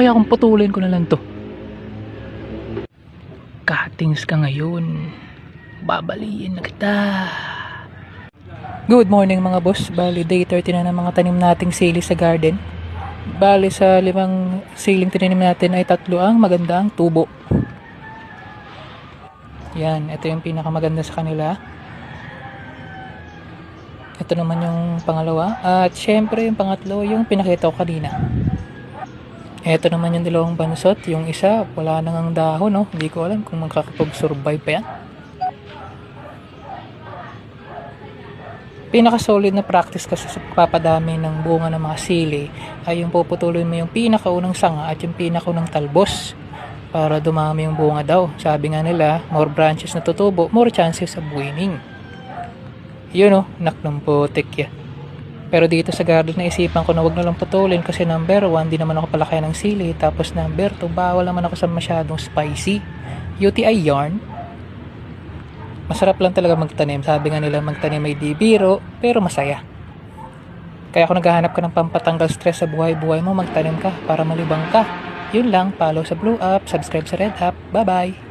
kaya kung putulin ko na lang to? Cuttings ka ngayon. Babaliin na kita. Good morning mga boss. Bali, day 30 na ng mga tanim nating sili sa garden. Bali, sa limang siling tinanim natin ay tatlo ang maganda ang tubo. Yan, ito yung pinakamaganda sa kanila. Ito naman yung pangalawa. At syempre yung pangatlo, yung pinakita ko kanina. Ito naman yung dalawang bansot. Yung isa, wala nang ang dahon, no? Hindi ko alam kung makakapag-survive pa yan. Pinaka-solid na practice kasi sa pagpapadami ng bunga ng mga sili ay yung puputulin mo yung pinakaunang sanga at yung pinakaunang talbos para dumami yung bunga daw. Sabi nga nila, more branches na tutubo, more chances of winning. Yun oh, naknong putik ya. Pero dito sa garden naisipan ko na wag na lang putulin kasi number 1, di naman ako palaki ng sili. Tapos number 2, bawal naman ako sa masyadong spicy. UTI yarn. Masarap lang talaga magtanim. Sabi nga nila magtanim ay di biro, pero masaya. Kaya kung naghahanap ka ng pampatanggal stress sa buhay-buhay mo, magtanim ka para malibang ka. Yun lang, follow sa Blue Up, subscribe sa Red App. Bye-bye!